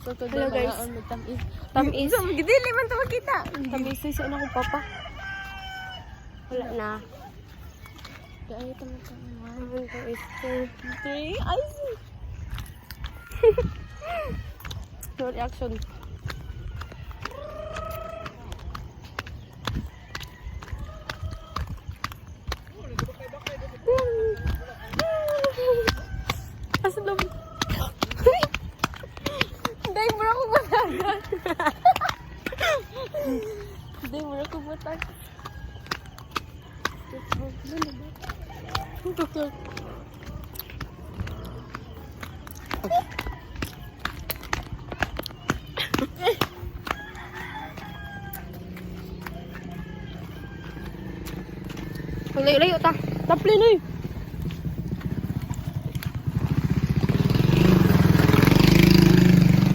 Hello, guys. ang tamis. Tamis. Gidili man to makita. Tamis sa na kong papa. Wala na. Kaya ito. One, two, is two. Three. Ay. see. No reaction. Asa daw? Dahil mo ako matagal. Dahil mo ako matagal. Layo-layo ta. Tapli na eh.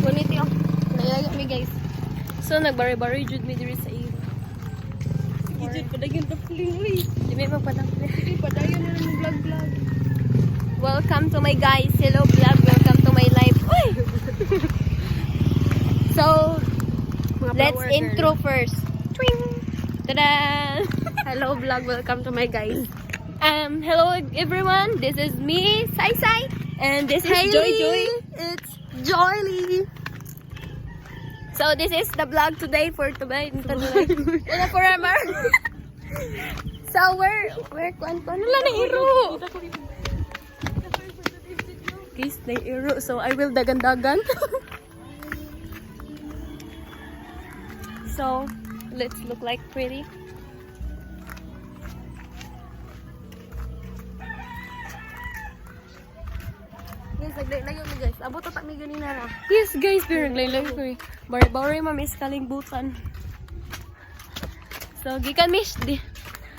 Kuniti oh. Layo mi guys. So nagbari-bari jud mi diri sa iyo. Sige jud padayon ta fling uy. Di may magpadang. Sige padayon na ng vlog-vlog. Welcome to my guys. Hello vlog. Welcome to my life. Uy! so, let's intro first. Twing! Tada! Hello vlog. Welcome to my guys. Um, hello everyone. This is me, Sai Sai, and this is Joy Joy. It's Joyly. So, this is the vlog today for today. Today. Ina forever. so, we're, we're, kwan Wala na iro. Guys, na iro. So I will dagan-dagan. so, let's look like pretty. Naglayo mi guys. Abot ta mi ganina ra. Yes, guys, pero naglaylay ko eh. Bari-bari ma'am is kalimbutan. So, gikan di.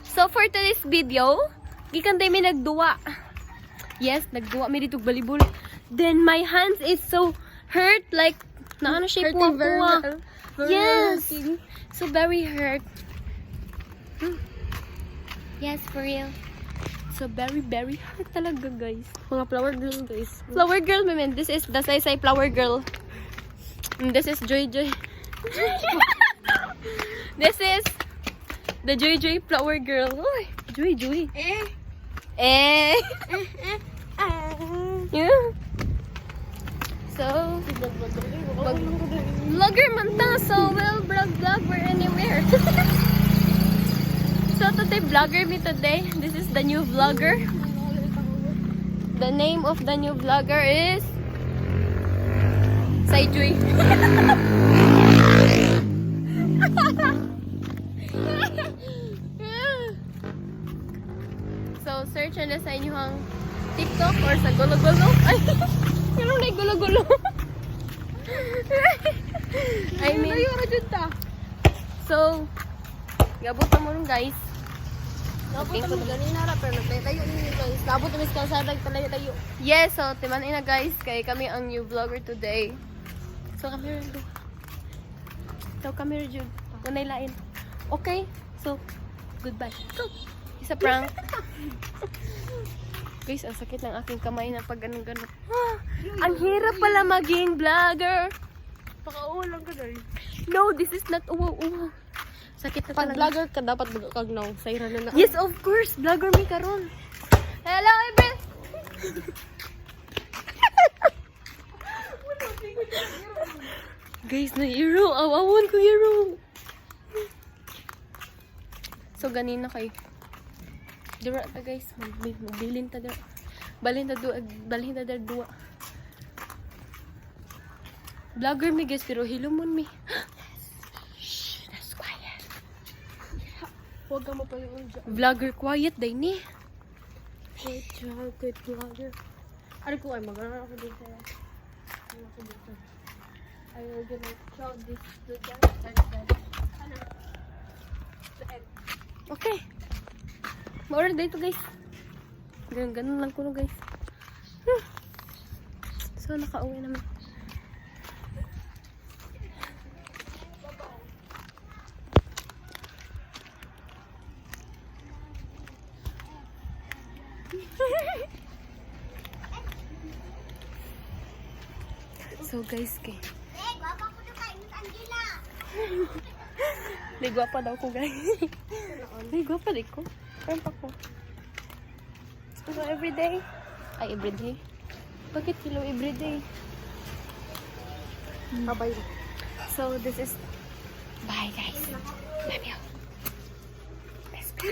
So, for today's video, gikan tayo may nagduwa. Yes, nagduwa mi dito balibul. Then, my hands is so hurt, like, na ano siya Hurting very. Very Yes. So, very hurt. Hmm. Yes, for real. So, very, very hurt talaga, guys. Mga flower girl guys. Flower girl, women. This is the Sai flower girl. And this is Joy Joy. this is the Joy Joy flower girl. Uy, Joy Joy. Eh. Eh. yeah. So, vlogger man ta. So, well, vlog, vlog, we're anywhere. today, vlogger me today. This is the new vlogger. The name of the new vlogger is Saijui. so, search na sa inyong TikTok or sa gulo-gulo. Ay, ano na gulo-gulo? I mean, so, gabot mo guys. Nabot ta mi ganina ra pero naglayo ni guys. Nabot ta mi sa kalsada talayo layo. Yes, so timan ina guys, kay kami ang new vlogger today. So kami rin do. So kami rin jud. Kunay lain. Okay? So, goodbye. Go! Isa prank. guys, ang sakit ng aking kamay na pag ganun ganun. Ah, ang hirap pala maging vlogger. Pakaulan ka dali. No, this is not uwaw uwaw. Sakit na Pag talaga. vlogger ka dapat magkagnaw. Sayra na na. Yes, of course. Vlogger mi karon. Hello, everyone. Guys, na hero. Awawan ko hero. So, ganina kay. Dura ta guys. Mag- Magbilin ta dira. Balhin ta dua. Balhin ta dira dua. Vlogger mi guys, pero hilumon mi. Huwag ka mapalingon dyan. Vlogger quiet day ni. Good job, good vlogger. Ano ko ay mag-aaral ako dito. Ano ako dito? I will gonna show this to them and then ano? The end. Okay. Maura dito guys. Ganun, ganun lang kuno guys. Hmm. So nakauwi naman. So guys, kay Di gwapa daw ko, guys. Di gwapa di ko. Parang pa ko. So, everyday. Ay, everyday. Bakit hello everyday? Bye-bye. So, this is... Bye, guys. Love you. Let's go.